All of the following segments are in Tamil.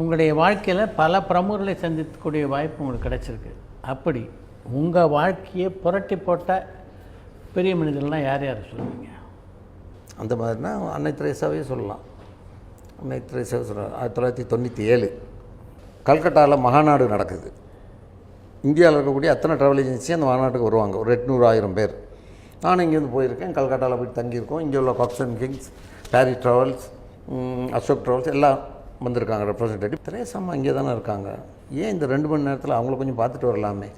உங்களுடைய வாழ்க்கையில் பல பிரமுகர்களை சந்திக்கக்கூடிய வாய்ப்பு உங்களுக்கு கிடைச்சிருக்கு. அப்படி உங்கள் வாழ்க்கையை புரட்டி போட்ட பெரிய மனிதர்கள்லாம் யார் யார் சொல்லுவீங்க? அந்த மாதிரினா அன்னை திரேசாவே சொல்லலாம். அன்னை திரேசாவே சொல்லலாம் ஆயிரத்தி தொள்ளாயிரத்தி தொண்ணூற்றி ஏழு கல்கட்டாவில் மகாநாடு நடக்குது. இந்தியாவில் இருக்கக்கூடிய அத்தனை ட்ராவல் ஏஜென்சி அந்த மாநாட்டுக்கு வருவாங்க. ஒரு எட்நூறு ஆயிரம் பேர். நானும் இங்கேருந்து போயிருக்கேன். கல்கட்டாவில் போய் தங்கியிருக்கோம். இங்கே உள்ள காக்ஸ் அண்ட் கிங்ஸ் பேரி ட்ராவல்ஸ் அசோக் ட்ராவல்ஸ் எல்லாம் வந்திருக்காங்க ரெப்ரசன்டேட்டிவ் திரேசாம்மா இங்கே தானே இருக்காங்க. ஏன் இந்த ரெண்டு மணி நேரத்தில் அவங்கள கொஞ்சம் பார்த்துட்டு வரலாமே?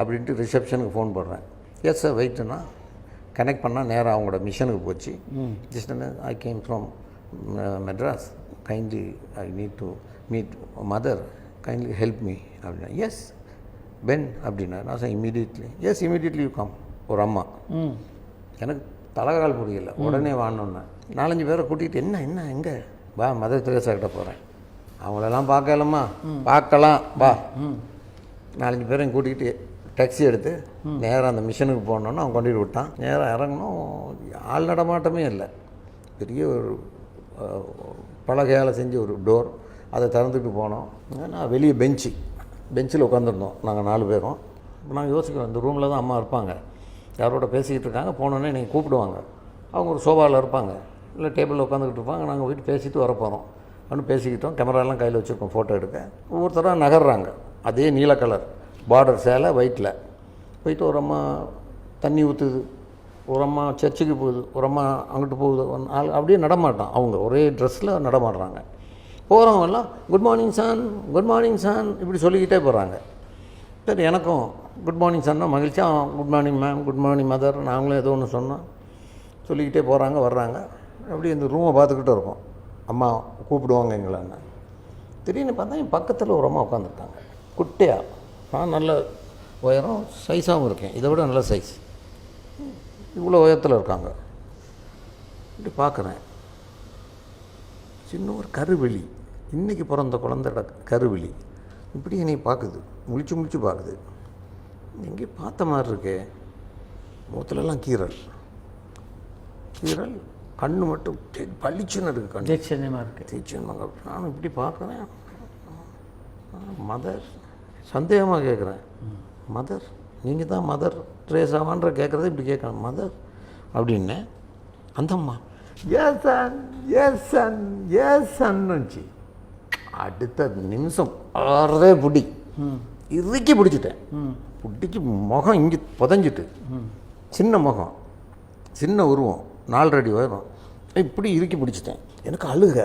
அப்படின்ட்டு ரிசப்ஷனுக்கு ஃபோன் போடுறேன். எஸ் சார் வெயிட்டுன்னா கனெக்ட் பண்ணால் நேராக அவங்களோட மிஷனுக்கு போச்சு. Just I came from Madras kindly I need to meet mother kindly help me அப்படின்னா எஸ் பென் அப்படின்னா நான் sir immediately yes immediately you come ஒரு அம்மா. எனக்கு தலைகால் புரியல. உடனே வாங்கினோன்னே நாலஞ்சு பேரை கூட்டிகிட்டு என்ன என்ன எங்கே? வா மதர் தெரேசா கிட்ட போகிறேன் அவங்களெல்லாம் பார்க்கலாமா பார்க்கலாம். வா. நாலஞ்சு பேரையும் கூட்டிகிட்டு டாக்ஸி எடுத்து நேராக அந்த மிஷனுக்கு போனோன்னு அவன் கொண்டுட்டு விட்டான். நேராக இறங்கணும். ஆள் நடமாட்டமே இல்லை. பெரிய ஒரு பலகையால் செஞ்ச ஒரு டோர் அதை திறந்துட்டு போனோம். நான் வெளியே பெஞ்சு பெஞ்சில் உட்காந்துருந்தோம் நாங்கள் நாலு பேரும். இப்போ நாங்கள் யோசிக்கிறோம் இந்த ரூமில் தான் அம்மா இருப்பாங்க. யாரோட பேசிக்கிட்டு இருக்காங்க. போனோன்னே நீங்கள் கூப்பிடுவாங்க. அவங்க ஒரு சோபாவில் இருப்பாங்க. இல்லை டேபிளில் உட்காந்துக்கிட்டு இருப்பாங்க நாங்கள் போயிட்டு பேசிட்டு வர போகிறோம். அப்படின்னு பேசிக்கிட்டோம். கேமராலாம் கையில் வச்சுருக்கோம் ஃபோட்டோ எடுக்க. ஒவ்வொருத்தராக நகர்றாங்க. அதே நீல கலர் பார்டர் சேலை ஒயிட்டில் போயிட்டு ஒரு அம்மா தண்ணி ஊற்றுது ஒரு அம்மா சர்ச்சுக்கு போகுது. ஒரு அம்மா அங்கிட்டு போகுது. ஆள் அப்படியே நடமாட்டான் அவங்க ஒரே ட்ரெஸ்ஸில் நடமாடுறாங்க. போகிறவங்க எல்லாம் good morning son good morning son இப்படி சொல்லிக்கிட்டே போகிறாங்க. சரி எனக்கும் குட் மார்னிங் சொன்னா மகிழ்ச்சியாக good morning ma'am good morning mother நாங்களும் ஏதோ ஒன்று சொன்னோம். சொல்லிக்கிட்டே போகிறாங்க வர்றாங்க. அப்படியே இந்த ரூமை பார்த்துக்கிட்டு இருக்கோம். அம்மா கூப்பிடுவாங்க எங்களான்னு. திடீர்னு பார்த்தா என் பக்கத்தில் ஒரு அம்மா உட்காந்துருக்காங்க குட்டையாக நான் நல்ல உயரம் சைஸாகவும் இருக்கேன். இதை விட நல்ல சைஸ் இவ்வளோ உயரத்தில் இருக்காங்க. இப்படி பார்க்குறேன். சின்ன ஒரு கருவெளி இன்றைக்கி பிறந்த குழந்தையோட கருவெளி இப்படி என்னை பார்க்குது. முழிச்சு முழிச்சு பார்க்குது. எங்கேயும் பார்த்த மாதிரி இருக்கே. முகத்துலலாம் கீரல் கீரல் கண்ணு மட்டும் பளிச்சுன்னு இருக்குது கண்ணு. தீட்சண்யமாக இருக்குது டீச்சர் நானும் இப்படி பார்க்குறேன். மதர் சந்தேகமாக கேட்குறேன் மதர் நீங்கள் தான் மதர் ட்ரேசாவான்ற கேட்குறது இப்படி கேட்குறேன் மதர் அப்படின்னேன் அந்த அம்மா yes son yes son yes சன்னுச்சு அடுத்த நிமிஷம் ஆறதே பிடி. இறுக்கி பிடிச்சிட்டேன். பிடிச்சி முகம் இங்கே புதஞ்சிட்டு. சின்ன முகம். சின்ன உருவம். நாலரடி வரும் இப்படி இறுக்கி பிடிச்சிட்டேன். எனக்கு அழுக.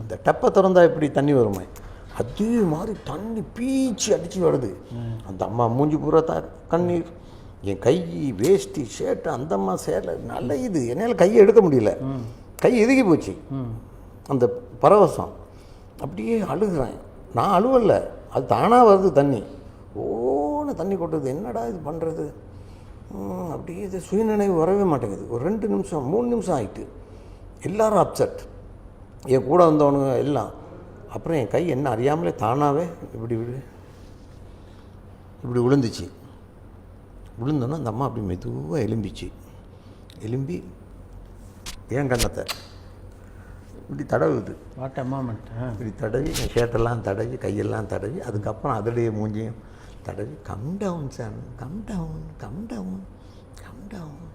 இந்த டப்பை திறந்தா இப்படி தண்ணி வருமே? அதே மாதிரி தண்ணி பீச்சு அடித்து வருது. அந்த அம்மா மூஞ்சி பூரா த கண்ணீர். என் கை வேஷ்டி ஷேர்ட்டு அந்த அம்மா சேலை நல்ல இது. என்னால் கையை எடுக்க முடியல. கை இறுகி போச்சு. அந்த பரவசம். அப்படியே அழுகிறேன். நான் அழுவலை அது தானாக வருது தண்ணி. ஓன தண்ணி கொட்டுது. என்னடா இது பண்ணுறது அப்படியே இது சுயநினைவு வரவே மாட்டேங்குது. ஒரு ரெண்டு நிமிஷம் மூணு நிமிஷம் ஆயிட்டு. எல்லாரும் அப்செட் என் கூட வந்தவனுங்க எல்லாம். அப்புறம் என் கை என்ன அறியாமலே தானாகவே இப்படி இப்படி இப்படி விழுந்துச்சு. விழுந்தோன்னே அந்த அம்மா அப்படி மெதுவாக எலும்பிச்சு. எலும்பி என் கண்ணத்தை இப்படி தடவுது. வாட் அ மூமெண்ட் இப்படி தடவி என் ஷர்ட்டெல்லாம் தடவி கையெல்லாம் தடவி அதுக்கப்புறம் அதோடைய மூஞ்சியும் தடவி come down sir come down come down come down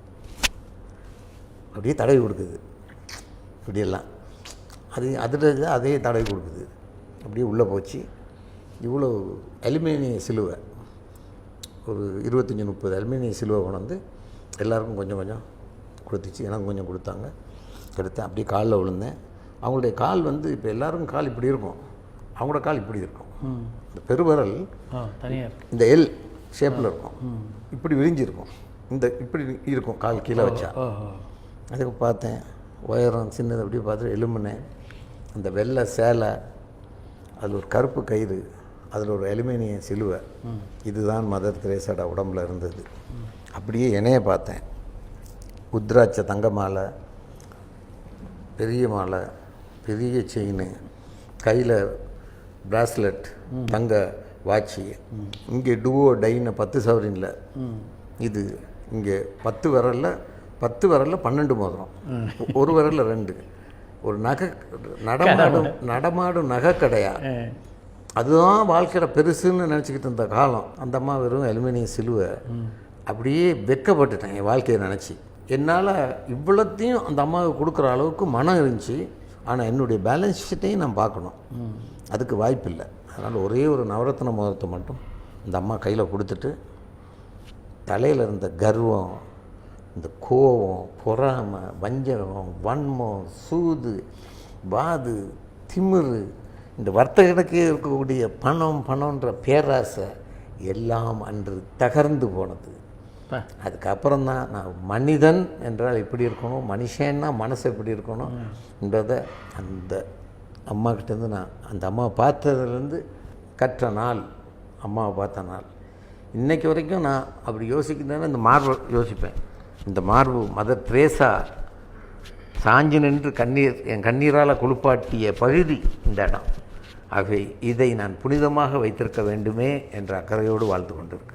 அப்படியே தடவி கொடுக்குது. இப்படியெல்லாம். அது அதில் அதே தடவி கொடுக்குது. அப்படியே உள்ளே போச்சு. இவ்வளோ அலுமினிய சிலுவை. ஒரு இருபத்தஞ்சி முப்பது அலுமினிய சிலுவை கொண்டு எல்லாருக்கும் கொஞ்சம் கொஞ்சம் கொடுத்துச்சு. எனக்கு கொஞ்சம் கொடுத்தாங்க. எடுத்தேன். அப்படியே காலில் விழுந்தேன். அவங்களுடைய கால் வந்து இப்போ எல்லாருக்கும் கால் இப்படி இருக்கும். அவங்களோட கால் இப்படி இருக்கும். இந்த பெருவிரல் இந்த எல் ஷேப்பில் இருக்கும். இப்படி விரிஞ்சிருக்கும். இந்த இப்படி இருக்கும் கால் கீழே வச்சா. அதுக்கு பார்த்தேன் உயரம் சின்னது அப்படியே பார்த்து எலும்புனேன். அந்த வெள்ளை சேலை அதில் ஒரு கருப்பு கயிறு அதில் ஒரு அலுமினிய சிலுவை. இதுதான் மதர் தெரேசாட உடம்புல இருந்தது. அப்படியே என்னைய பார்த்தேன். உத்ராட்ச தங்க மாலை பெரிய மாலை பெரிய செயின் கையில் பிராஸ்லெட் தங்க வாட்சி. இங்கே டுவோ டைன்னு பத்து சவரின்ல. இது இங்கே பத்து விரலில் பத்து விரலில் பன்னெண்டு மோதிரம். ஒரு விரலில் ரெண்டு. ஒரு நகை நடமாடும் நடமாடும் நகைக்கடையா? அதுதான் வாழ்க்கையில் பெருசுன்னு நினச்சிக்கிட்டு இருந்த காலம். அந்த அம்மா வெறும் அலுமினியம் சிலுவை. அப்படியே வெட்கப்பட்டுட்டேன் என் வாழ்க்கையை நினச்சி. என்னால் இவ்வளோத்தையும் அந்த அம்மாவுக்கு கொடுக்குற அளவுக்கு மனம் இருந்துச்சு. ஆனால் என்னுடைய பேலன்ஸ் ஷீட்டையும் நான் பார்க்கணும். அதுக்கு வாய்ப்பு இல்லை அதனால் ஒரே ஒரு நவரத்ன மோதிரத்தை மட்டும் இந்த அம்மா கையில் கொடுத்துட்டு தலையில் இருந்த கர்வம் இந்த கோபம் பொறாமை வஞ்சகம் வன்மம் சூது வாது திமிரு இந்த வர்த்தகனுக்கு இருக்கக்கூடிய பணம் பணம்ன்ற பேராசை எல்லாம் அன்று தகர்ந்து போனது. அதுக்கப்புறம் தான் நான் மனிதன் என்றால் எப்படி இருக்கணும் மனுஷன்னா மனசு எப்படி இருக்கணும் என்றதை அந்த அம்மாக்கிட்டேருந்து நான் அந்த அம்மாவை பார்த்ததுலேருந்து கற்ற நாள் அம்மாவை பார்த்த நாள். இன்றைக்கு வரைக்கும் நான் அப்படி யோசிக்கிறேன்னா இந்த மார்பு யோசிப்பேன். இந்த மார்பு மதர் திரேசா சாஞ்சு நின்று கண்ணீர் என் கண்ணீரால் குளிப்பாட்டிய பகுதி இந்த இடம். ஆகவே இதை நான் புனிதமாக வைத்திருக்க வேண்டுமே என்ற அக்கறையோடு வாழ்ந்து கொண்டிருக்கிறேன்.